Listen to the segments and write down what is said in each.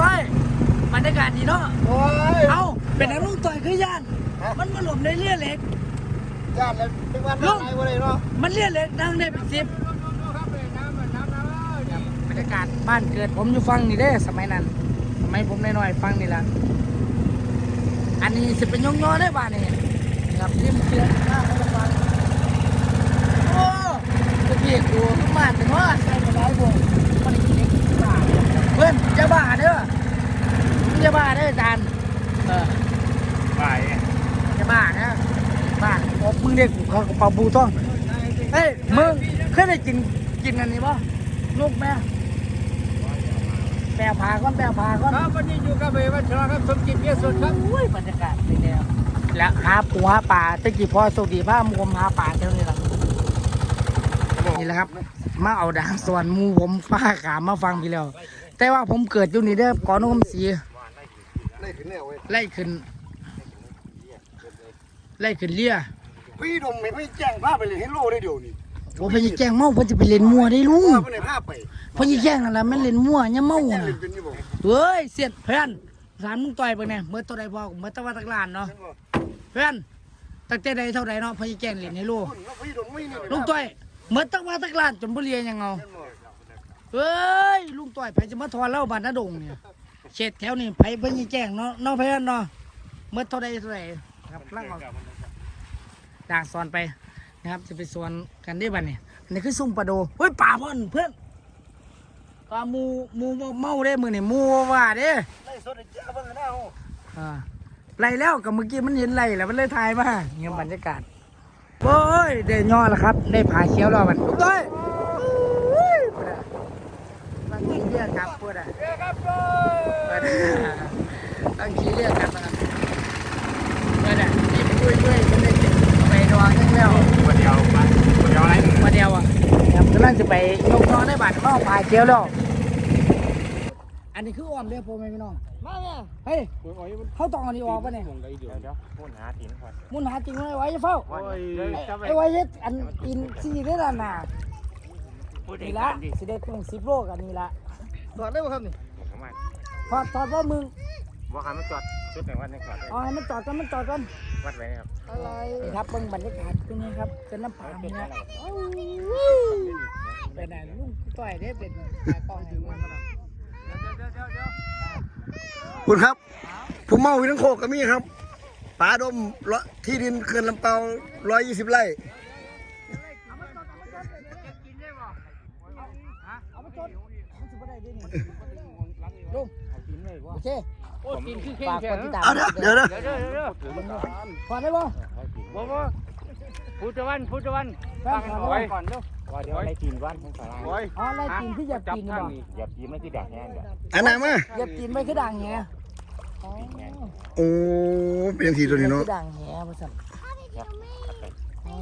ต้อยบรรยากาศดีเนาะโอ้ยเอาเป็นนักลุงต่อยคือย่าน มันมาหลบในเลี่ยเหล็กญาติเลยเป็นวันลุงอะไรวะเลยเนาะมันเลี่ยเหล็กนั่งได้เป็นสิบบรรยากาศบ้านเกิดผมอยู่ฟังนี่เด้สมัยนั้นสมัยผมน้อยๆฟังนี่ละอันนี้สิเป็นยงยอได้บ้านนี่กับริมเขื่อนหน้าเขาจะฟังโอ้ตะเกียกดูขึ้นมาแต่ว่าใส่กระไรบ่มันอีกเล็กบ้าเพื่อนจะบ้าเด้อมึงจะบ้า เด้ออาจารย์เออไปจะบ้านะบ้าโอ้มึงเรียกเขากระเป๋าบูท่องเฮ้ยมึงเคยได้กินกินอันนี้ป่ะลูกแม่แปลผาก้อนแปลผาก้อนครับวันนี้อยู่กับเบวัชระครับสมจิตเพียรสุดครับอุ้ยบรรยากาศดีแล้วแล้วหาปูหาป่าตะกี้พ่อโชคดีผ้ามุมหาป่าเท่านี้ละนี่แหละครับ มาเอาดางส่วนหมูผมฟ้าขามมาฟังพี่แล้ว แต่ว่าผมเกิดอยู่นี่เด้อก่อนนุ่มสี ไล่ขึ้น ไล่ขึ้นเลียพี่ดมไม่ไปแจ้งภาพไปเลยให้โลได้เดี๋ยวนี้โอ้พญแจ้งเมาเพิ่นจะไปเล่นมั่วได้ลุงว่าไปในภาพไปพญแจ้งนั่นแหละแม่นเล่นมั่วเนี่ยเมาแจ้งน่ะเล่นเป็นอยี่บ่เฮ้ยเสียดเพื่อนสารมึงต่อยไปเนี่ยเมื่อตัวใดพอเมื่อตะวันตะลานเนาะเพื่อนตั้งแต่ใดเท่าใดเนาะพญแจ้งเล่นให้ลูกพี่ดมไม่นี่ลุงต่อยเมื่อตะวันตะลานจนบ่เรียนยังเอาเฮ้ยลุงต่อยไผจะมาทอนเล่าบ้านนาดงเนี่ย เขตแถวนี้ไผพญแจ้งเนาะเนาะเพื่อนเนาะเมื่อเท่าใดเท่าใดครับล่างออกด่างสอนไปนะครับ จะไปสวนกันได้บ้านเนี่ยอันนี้คือซุ่มปลาโดเฮ้ยป่าเพื่อนเพื่อนปลาหมูหมูเมาได้มือนี่หมูว่าเด้ไล่สดไอ้เจ้าเบิ่งหน้าโอ้อ่าไล่แล้วกับเมื่อกี้มันเห็นไล่แล้วมันเลยถ่ายมาเงี้ยบรรยากาศโอ้ยได้ย่อแล้วครับ ได้ผาเขียวแล้วมันลูกต้อยอุ้ยพูดอะตั้งขี้เรียกครับพูดอะพูดอะตั้งขี้เรียกครับนะครับพูดอะนี่ไปด้วยด้วยมันได้กินเอาไปดองยังแล้ววันเดียวมาวันเดียวอะไรมาเดียวอะครับกำลังจะไปยกน้องในบ้านน้องผาเขียวแล้วอันนี้คืออ้อมเรียกพ่อแม่พี่น้อง มาแม่เฮ้ยเขาต้องเอันนี้ออกปะเนี่ยเดี๋ยวเดี๋ยวพูดหาถิ่นก่อนมุนหาจริงไว้ไว้จะเฝ้าโอ้ยจะไปไอ้ไว้เฮ็ดอันอินซีได้ละน่ะนี่ละสิได้เครื่องสิบโลกันนี่ละ สอนได้ป่ะครับนี่ผมมาถอดถอดว่ามึงว่าหามันจอดชุดไหนวัดในขอดเอาให้มันจอดกันมันจอดกันวัดไว้ครับอะไรนี่ครับเบิ่งบรรยากาศตรงนี้ครับเป็นน้ำป่าเนี่ยเป็นไหนลุงต่อยได้เป็นตากล้องให้มันคุณครับ ผมเมาวินังโคกก็มีครับป่าดมละที่ดินเขื่อนลำเปาร้อยยี่สิบไร่เอามาจดมันสิบ่ได้เด้นี่ ลุงโอเคโอ้กินคือเข่งฝากแค่กดติดตามเอาเดี๋ยวเดี๋ยวนะเดี๋ยวเดี๋ยวเดี๋ยวถอดได้บ่บ่บ่พูดจะวันพูดจะวันแฟนถอดได้บ่ก่อนเด้อว่าเดี๋ยวอะไรกินวันของสาราโอ้ยอ๋อไล่ตีนที่เหยียบตีนนี่บ่อย่ากินไม่ที่ดักแห้งเดี๋ยวอันไหนมาเหยียบตีนไม่คือด่างแหอ๋อโอ้เป็นทีตัวนี้เนาะคือด่างแหบ่ซั่นอ๋อ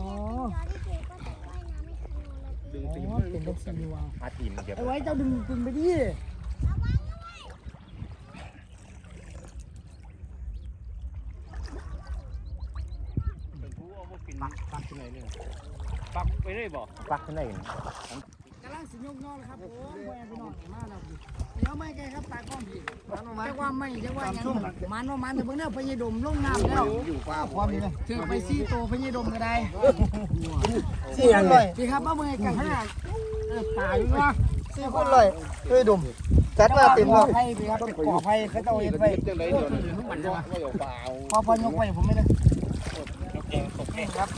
อ๋อเป็นลูกซีว่ะหาถิ่นเดี๋ยวไอ้ไว้เจ้าดึงดึงไปดิปักที่ไหนเนี่ยปักไปเลยบ่ปักที่ไหนกำลังสิยกน้องนะครับผมพ่อแม่พี่น้องมาแล้วพี่ เดี๋ยวไม่ไกลครับตากล้องพี่จักว่าไม่จักว่าหยังมันว่ามันแต่เบิ่งเด้อพญดมลงน้ำแล้วอยู่ป่าพร้อมนี่เลยถือไปซี่โตพญดมก็ได้สี่คนเลยพี่ครับว่าเมื่อไงกันขนาดเออป่าอยู่เนาะสี่คนเลยเฮ้ยดมจัดมาเต็มก่เลอยไผ่พี่ครับก่อไผ่เขาเจ้าเห็นไว้พอพอยกไว้ผมไม่ได้ ครับ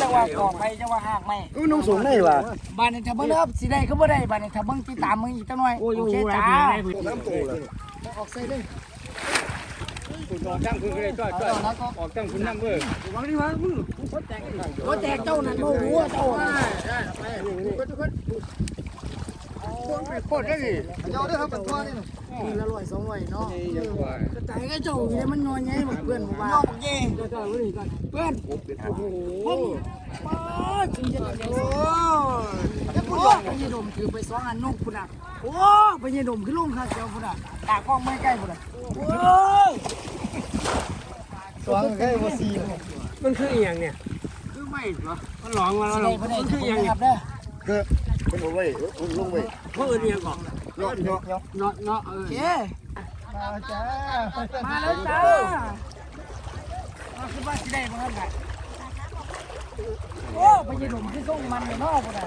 จะว่าก่อไผ่จะว่าหากไม่ก็น้องสูงได้ว่ะบ้านนี้ถ้าเบิ่งนะครับสิได้ก็บ่ได้บ้านนี้ถ้าเบิ่งติดตามมึงอีกจังหน่อยโอเคจ้าน้ำโตเลยออกใส่เลยออกตั้งคุณเลยจ้อยจ้อยออกตั้งคุณน้ำเว้ยรถแตกเจ้านั่นโอ้โหเจ้า อะโคตรได้ดิเจ้าได้ครับเป็นตัวนี่นี่ละร้อยสองร้อยเนาะกระจายก็เจ้าอยู่เนี่ยมันนอนไงบอกเพื่อนบอกว่านองเย่เพื่อนโอ้โหป้าจริงจังเลยโอ้ยโอ้ยพญดมถือไปสองอันนกพุ่นอะโอ้พญดมคือลุงข้าเจ้าพุ่นอะตากล้องไม่ใกล้พุ่นอะโอ้ยสองแค่ว่าสี่มันคืออีหยังเนี่ยคือไม่เหรอมันหลองมาแล้วมันคืออีหยัยังเนี่ยรับเด้อ เป็นเอาไว้ลงไว้เพราะอื่นอีหยังก่อนเนาะเนาะเนาะเนาะเออโอเคมาจ้ามาแล้วจ้าเอาคือว่าสิได้บ่ครับน่ะโอ้ไปยืนหนุ่มที่ส่งมันในนอกพุ่นน่ะ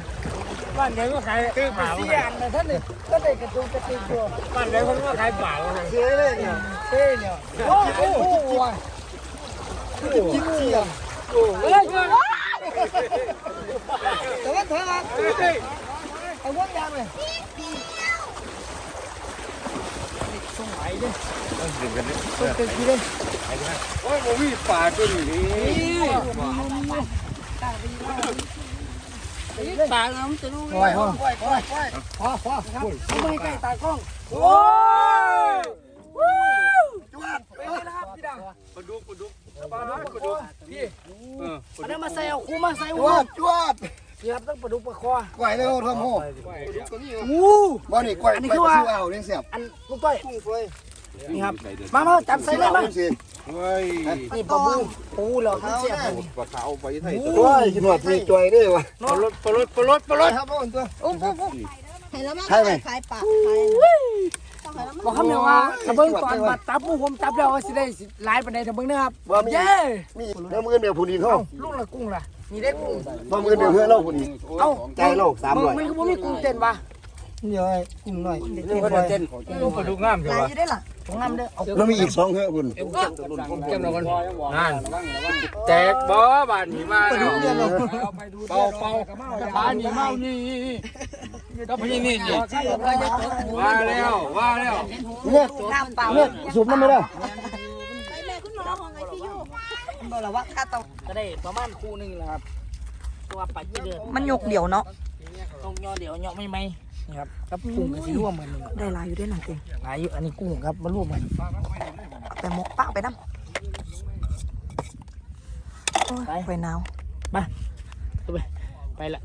บ้านไหนก็ขายคือไปเสียอันน่ะท่านนี่ท่านได้กระจุกกระติกตัวบ้านไหนคนก็ขายเปล่าเสียเลยเนี่ยเท่เนี่ยโอ้โหโอ้โหว่ะจิ้มเสียงเฮ้ยเฮ้ยแต่ว่าเธอละ ไอ้วงยางเลยส่งไหลดิส่งเต็มที่เลยโอ้ยบ่มีป่าตัวนี้ตาน้ำจะรู้โอ้ยโอ้ยโอ้ยโอ้ยโอ้ยพอพอครับไม่ใกล้ตากล้องโอ้ยจวดไปเลยนะครับพี่ดังปลาดุกปลาดุกปลาดุกปลาดุกพี่เอออันนั้นมาใส่เอาคูมาใส่จหัววดจว ดเสียบต้องปลาดุกปลาคอ กล้วยเลยโอ้ทำโหอู้ บ่นี่กล้วยอันนี้กล้คืวยอว่าซื้อเอาเลี้ยงเสียบอันลูกต้อย กุ้งกล้วยนี่ครับ มามาจับใส่เลยมาสิเฮ้ยนี่ปลาบูปูเหรอมันเสียบเลยปลาขาวไปไทยโอ้ยกินหอดมีจวยด้วยวะปลารถปลารถปลารถปลารถครับพ่อตัวโอ้โหเห็นแล้วมั้งใช่ไหม ขายปากขายต้องขายแล้วมั้งบอกคำเดียวว่าถ้าเบิ้งตอนบัดจับหมูผมจับแล้วว่าสิได้สิหลายปานใดถ้าเบิ้งนะครับว่ามีเย้ มีเนื้อมือเดียวผู้ดีเขาลูกละกุ้งล่ะ นี่ได้กุ้งว่ามือเดียวเพื่อเล่าผู้ดีเอ้าใจเราสามร้อยมันคือบ่มีกุ้งเต้นปะนี่ไอ้กุ้งหน่อยนี่ก็เต้นลูกปลาดุกงามใช่ขายปะอยู่ได้หรอของน้ำเด้อเอาแล้วมีอีกสองเฮ้ยคุณเก็บเราก่อนนั่นแตกบ่บ้านนี้มาแล้วเป่าเป่าบ้านนี้เมานี่ก็พี่นี่นี่ว่าแล้วว่าแล้วเนี่ยน้ำเปล่าเนี่ยสูบน้ำไม่ได้ ไปแม่คุณหมอของไอพี่ยูมัน บอกแล้วว่าค่าต้องก็ได้ประมาณคู่หนึงแหละครับตัวปัดยี่เดือดมันยกเดี่ยวเนาะต้องย่อเดี๋ยวย่อไม่ไหมนี่ครับกับกุ้งก็สิร่วมเหมือนนึงได้หลายอยู่ด้วยหนังเองหลายอยู่อันนี้กุ้งครับมาร่วมกันไปมกปักไปน้ำโอ้ยไปหนาว ไปละ